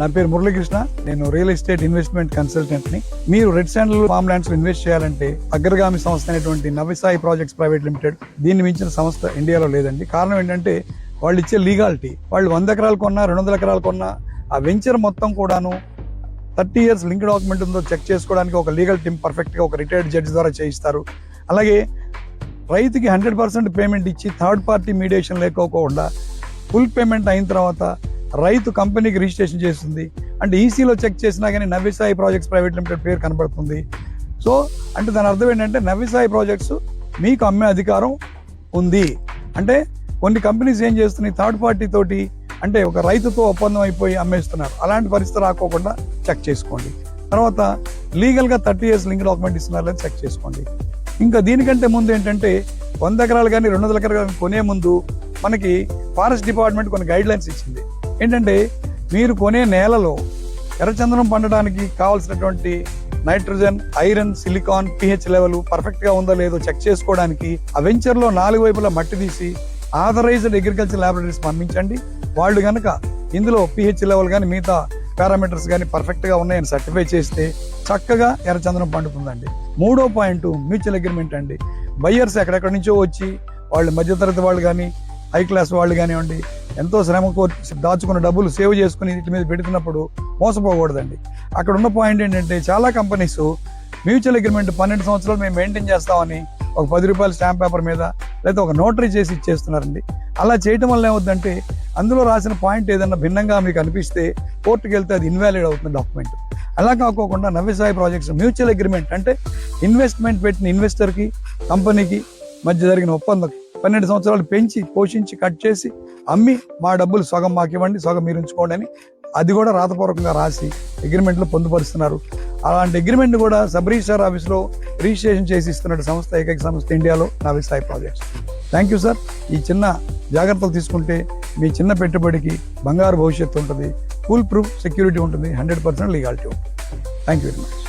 నా పేరు మురళీకృష్ణ. నేను రియల్ ఎస్టేట్ ఇన్వెస్ట్మెంట్ కన్సల్టెంట్ని మీరు రెడ్ శాండల్ ఫామ్ ల్యాండ్స్లో ఇన్వెస్ట్ చేయాలంటే అగ్రగామి సంస్థ అనేటువంటి నవిసాయి ప్రాజెక్ట్స్ ప్రైవేట్ లిమిటెడ్ దీన్ని మించిన సంస్థ ఇండియాలో లేదండి. కారణం ఏంటంటే వాళ్ళు ఇచ్చే లీగాలిటీ. వాళ్ళు వంద ఎకరాలు కొన్నా రెండు వందల ఎకరాలు కొన్నా ఆ వెంచర్ మొత్తం కూడాను థర్టీ ఇయర్స్ లింక్ డాక్యుమెంట్ ఉందో చెక్ చేసుకోవడానికి ఒక లీగల్ టీమ్ పర్ఫెక్ట్గా ఒక రిటైర్డ్ జడ్జి ద్వారా చేయిస్తారు. అలాగే రైతుకి హండ్రెడ్ పర్సెంట్ పేమెంట్ ఇచ్చి థర్డ్ పార్టీ మీడియేషన్ లేకోకుండా ఫుల్ పేమెంట్ అయిన తర్వాత రైతు కంపెనీకి రిజిస్ట్రేషన్ చేస్తుంది. అంటే ఈసీలో చెక్ చేసినా కానీ నవ్యసాయి ప్రాజెక్ట్స్ ప్రైవేట్ లిమిటెడ్ పేరు కనబడుతుంది. సో అంటే దాని అర్థం ఏంటంటే నవ్యసాయి ప్రాజెక్ట్స్ మీకు అమ్మే అధికారం ఉంది. అంటే కొన్ని కంపెనీస్ ఏం చేస్తున్నాయి? థర్డ్ పార్టీ తోటి అంటే ఒక రైతుతో ఒప్పందం అయిపోయి అమ్మేస్తున్నారు. అలాంటి పరిస్థితి రాకోకుండా చెక్ చేసుకోండి. తర్వాత లీగల్గా థర్టీ ఇయర్స్ లింక్ డాక్యుమెంట్ ఇస్తున్నారు లేదా చెక్ చేసుకోండి. ఇంకా దీనికంటే ముందు ఏంటంటే వంద ఎకరాలు కానీ రెండు వందల ఎకరాలు కానీ కొనే ముందు మనకి ఫారెస్ట్ డిపార్ట్మెంట్ కొన్ని గైడ్ లైన్స్ ఇచ్చింది. ఏంటంటే మీరు కొనే నేలలో ఎర్రచందనం పండడానికి కావాల్సినటువంటి nitrogen iron silicon pH level పర్ఫెక్ట్గా ఉందో లేదో చెక్ చేసుకోవడానికి ఆ వెంచర్లో నాలుగు వైపులా మట్టి తీసి ఆథరైజ్డ్ అగ్రికల్చర్ ల్యాబొరేటరీస్ పంపించండి. వాళ్ళు కనుక ఇందులో పిహెచ్ లెవెల్ కానీ మిగతా పారామీటర్స్ కానీ పర్ఫెక్ట్గా ఉన్నాయని సర్టిఫై చేస్తే చక్కగా ఎర్రచందనం పండుతుందండి. మూడో పాయింట్ మ్యూచువల్ అగ్రిమెంట్ అండి. బయ్యర్స్ ఎక్కడెక్కడి నుంచో వచ్చి వాళ్ళు మధ్యతరగతి వాళ్ళు కానీ హై క్లాస్ వాళ్ళు కానివ్వండి ఎంతో శ్రమ దాచుకున్న డబ్బులు సేవ్ చేసుకుని వీటి మీద పెడుతున్నప్పుడు మోసపోకూడదండి. అక్కడ ఉన్న పాయింట్ ఏంటంటే చాలా కంపెనీస్ మ్యూచువల్ అగ్రిమెంట్ పన్నెండు సంవత్సరాలు మేము మెయింటైన్ చేస్తామని ఒక పది రూపాయల స్టాంప్ పేపర్ మీద లేదా ఒక నోటరీ చేసి ఇచ్చేస్తున్నారండి. అలా చేయటం వల్ల ఏమవుతుందంటే అందులో రాసిన పాయింట్ ఏదైనా భిన్నంగా మీకు అనిపిస్తే కోర్టుకి వెళ్తే అది ఇన్వాలిడ్ అవుతుంది డాక్యుమెంట్ అలా కాకోకుండా నవ్యసాయి ప్రాజెక్ట్స్ మ్యూచువల్ అగ్రిమెంట్ అంటే ఇన్వెస్ట్మెంట్ పెట్టిన ఇన్వెస్టర్కి కంపెనీకి మధ్య జరిగిన ఒప్పందం పన్నెండు సంవత్సరాలు పెంచి పోషించి కట్ చేసి అమ్మి మా డబ్బులు సగం మాకు ఇవ్వండి సగం మీరు ఉంచుకోండి అని అది కూడా రాతపూర్వకంగా రాసి అగ్రిమెంట్లో పొందుపరుస్తున్నారు. అలాంటి అగ్రిమెంట్ కూడా సబ్ రిజిస్టార్ ఆఫీస్లో రిజిస్ట్రేషన్ చేసి ఇస్తున్నట్టు సంస్థ ఏకైక సంస్థ ఇండియాలో నావిస్థాయి ప్రాజెక్ట్స్ థ్యాంక్ యూ సార్ ఈ చిన్న జాగ్రత్తలు తీసుకుంటే మీ చిన్న పెట్టుబడికి బంగారు భవిష్యత్తు ఉంటుంది. ఫుల్ ప్రూఫ్ సెక్యూరిటీ ఉంటుంది. హండ్రెడ్ పర్సెంట్ లీగాలిటీ ఉంటుంది. Thank you very much